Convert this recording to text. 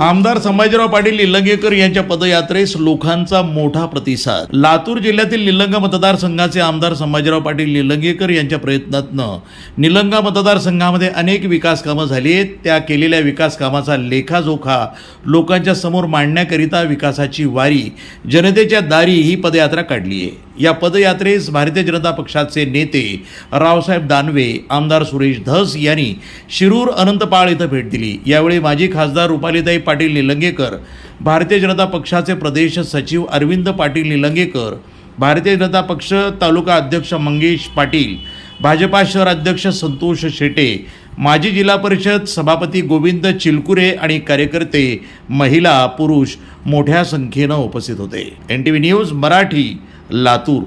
आमदार संभाजीराव पाटील निलंगेकर यांच्या पदयात्रेस लोकांचा मोठा प्रतिसाद. लातूर जिल्ह्यातील निलंगा मतदारसंघाचे आमदार संभाजीराव पाटील निलंगेकर यांच्या प्रयत्नातनं निलंगा मतदारसंघामध्ये अनेक विकास कामं झाली आहेत. त्या केलेल्या विकास कामाचा लेखाजोखा लोकांच्या समोर मांडण्याकरिता विकासाची वारी जनतेच्या दारी ही पदयात्रा काढली आहे. या पदयात्रेस भारतीय जनता पक्षाचे नेते रावसाहेब दानवे आमदार सुरेश धस यांनी शिरूर अनंतपाळ इथं भेट दिली. यावेळी माजी खासदार रुपालीताई पाटील निलंगेकर भारतीय जनता पक्षाचे प्रदेश सचिव अरविंद पाटील निलंगेकर भारतीय जनता पक्ष तालुका अध्यक्ष मंगेश पाटील भाजपा शहर अध्यक्ष संतोष शेटे माजी जिल्हा परिषद सभापती गोविंद चिलकुरे आणि कार्यकर्ते महिला पुरुष मोठ्या संख्येनं उपस्थित होते. N T V news Marathi Latur.